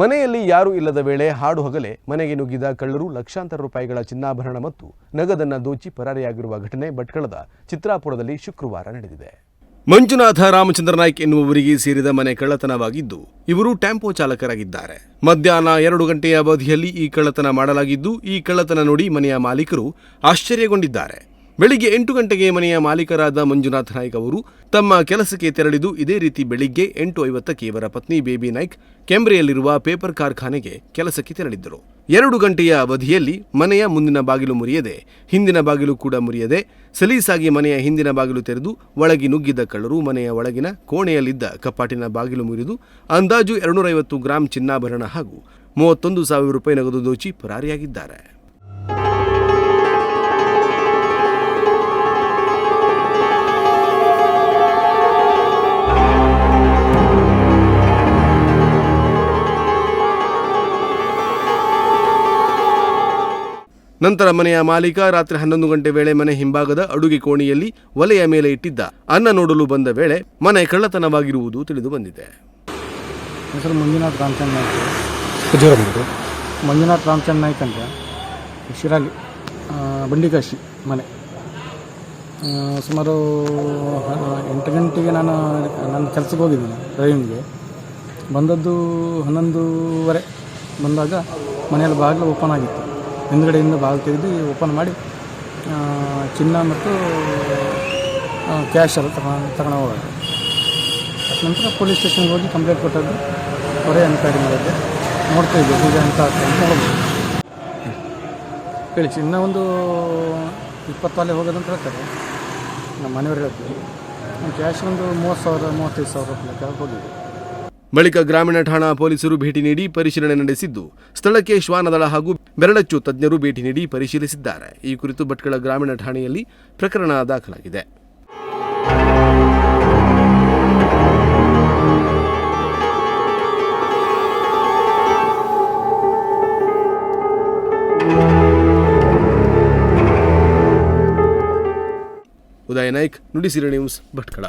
ಮನೆಯಲ್ಲಿ ಯಾರೂ ಇಲ್ಲದ ವೇಳೆ ಹಾಡು ಹಗಲೇ, ಮನೆಗೆ ನುಗ್ಗಿದ ಕಳ್ಳರು ಲಕ್ಷಾಂತರ ರೂಪಾಯಿಗಳ ಚಿನ್ನಾಭರಣ ಮತ್ತು ನಗದನ್ನ ದೋಚಿ ಪರಾರಿಯಾಗಿರುವ ಘಟನೆ ಭಟ್ಕಳದ ಚಿತ್ರಾಪುರದಲ್ಲಿ ಶುಕ್ರವಾರ ನಡೆದಿದೆ. ಮಂಜುನಾಥ, ರಾಮಚಂದ್ರ ನಾಯ್ಕ್ ಎನ್ನುವವರಿಗೆ ಸೇರಿದ ಮನೆ ಕಳ್ಳತನವಾಗಿದ್ದು, ಇವರು ಟ್ಯಾಂಪೋ ಚಾಲಕರಾಗಿದ್ದಾರೆ. ಮಧ್ಯಾಹ್ನ ಎರಡು ಗಂಟೆಯ ಅವಧಿಯಲ್ಲಿ ಈ ಕಳ್ಳತನ ಮಾಡಲಾಗಿದ್ದು, ಈ ಕಳ್ಳತನ ನೋಡಿ ಮನೆಯ ಮಾಲೀಕರು ಆಶ್ಚರ್ಯಗೊಂಡಿದ್ದಾರೆ. ಬೆಳಿಗ್ಗೆ ಎಂಟು ಗಂಟೆಗೆ ಮನೆಯ ಮಾಲೀಕರಾದ ಮಂಜುನಾಥ ನಾಯ್ಕ್ ಅವರು ತಮ್ಮ ಕೆಲಸಕ್ಕೆ ತೆರಳಿದು ಇದೇ ರೀತಿ ಬೆಳಿಗ್ಗೆ ಎಂಟು ಐವತ್ತಕ್ಕೆ ಇವರ ಪತ್ನಿ ಬೇಬಿ ನಾಯ್ಕ್ ಕೆಂಬ್ರೆಯಲ್ಲಿರುವ ಪೇಪರ್ ಕಾರ್ಖಾನೆಗೆ ಕೆಲಸಕ್ಕೆ ತೆರಳಿದ್ದರು. ಎರಡು ಗಂಟೆಯ ಅವಧಿಯಲ್ಲಿ ಮನೆಯ ಮುಂದಿನ ಬಾಗಿಲು ಮುರಿಯದೆ, ಹಿಂದಿನ ಬಾಗಿಲು ಕೂಡ ಮುರಿಯದೆ, ಸಲೀಸಾಗಿ ಮನೆಯ ಹಿಂದಿನ ಬಾಗಿಲು ತೆರೆದು ಒಳಗೆ ನುಗ್ಗಿದ್ದ ಕಳ್ಳರು ಮನೆಯ ಒಳಗಿನ ಕೋಣೆಯಲ್ಲಿದ್ದ ಕಪಾಟಿನ ಬಾಗಿಲು ಮುರಿದು ಅಂದಾಜು ಎರಡುನೂರೈವತ್ತು ಗ್ರಾಂ ಚಿನ್ನಾಭರಣ ಹಾಗೂ ಮೂವತ್ತೊಂದು ಸಾವಿರ ರೂಪಾಯಿ ನಗದು ದೋಚಿ ಪರಾರಿಯಾಗಿದ್ದಾರೆ. ನಂತರ ಮನೆಯ ಮಾಲೀಕ ರಾತ್ರಿ ಹನ್ನೊಂದು ಗಂಟೆ ವೇಳೆ ಮನೆ ಹಿಂಭಾಗದ ಅಡುಗೆ ಕೋಣೆಯಲ್ಲಿ ಒಲೆಯ ಮೇಲೆ ಇಟ್ಟಿದ್ದ ಅನ್ನ ನೋಡಲು ಬಂದ ವೇಳೆ ಮನೆ ಕಳ್ಳತನವಾಗಿರುವುದು ತಿಳಿದು ಬಂದಿದೆ. ಹೆಸರು ಮಂಜುನಾಥ್ ರಾಮಚಂದ್ರ ನಾಯ್ಕ. ಜೋರ ಮಂಜುನಾಥ್ ರಾಮಚಂದ್ರ ನಾಯ್ಕ ಅಂತ. ಶಿರಾಲಿ ಬಂಡಿಕಾಶಿ ಮನೆ. ಸುಮಾರು ಎಂಟು ಗಂಟೆಗೆ ನಾನು ನನ್ನ ಕೆಲಸಕ್ಕೆ ಹೋಗಿದ್ದೀನಿ ಡ್ರೈವಿಂಗ್ಗೆ ಬಂದದ್ದು ಹನ್ನೊಂದೂವರೆ ಬಂದಾಗ ಮನೆಯಲ್ಲಿ ಬಾಗಿಲು ಓಪನ್ ಆಗಿತ್ತು. ಹಿಂದ್ಗಡೆಯಿಂದ ಬಾಗಿಲು ತೆಗೆದು ಓಪನ್ ಮಾಡಿ ಚಿನ್ನ ಮತ್ತು ಕ್ಯಾಶ್ ಎಲ್ಲ ತಗೊಂಡು ತಗೊಂಡು ಹೋಗೋದು ನಂತರ ಪೊಲೀಸ್ ಸ್ಟೇಷನ್ಗೆ ಹೋಗಿ ಕಂಪ್ಲೇಂಟ್ ಕೊಟ್ಟದ್ದು ಅವರೇ ಎನ್ಕ್ವೈರಿ ಮಾಡಿದ್ದೆ ನೋಡ್ತಾ ಇದ್ದೆ, ಈಗ ಅಂತ ಆಗ್ತದೆ ಅಂತ ನೋಡ್ಬೋದು ಹೇಳಿ, ಚಿನ್ನ ಒಂದು ಇಪ್ಪತ್ತು ವಾಲೆ ಹೋಗೋದಂತ ಹೇಳ್ತಾರೆ. ನಮ್ಮ ಮನೆಯವ್ರು ಹೇಳ್ತೀವಿ ಕ್ಯಾಶ್ ಒಂದು ಮೂವತ್ತು ಸಾವಿರ, ಮೂವತ್ತೈದು ಸಾವಿರ ರೂಪಾಯಿ ಹೋಗಿದೆ. ಬಳಿಕ ಗ್ರಾಮೀಣ ಠಾಣಾ ಪೊಲೀಸರು ಭೇಟಿ ನೀಡಿ ಪರಿಶೀಲನೆ ನಡೆಸಿದ್ದು, ಸ್ಥಳಕ್ಕೆ ಶ್ವಾನದಳ ಹಾಗೂ ಬೆರಳಚ್ಚು ತಜ್ಞರು ಭೇಟಿ ನೀಡಿ ಪರಿಶೀಲಿಸಿದ್ದಾರೆ. ಈ ಕುರಿತು ಭಟ್ಕಳ ಗ್ರಾಮೀಣ ಠಾಣೆಯಲ್ಲಿ ಪ್ರಕರಣ ದಾಖಲಾಗಿದೆ. ಉದಯ ನಾಯ್ಕ್, ನುಡಿಸಿರ ನ್ಯೂಸ್ ಭಟ್ಕಳ.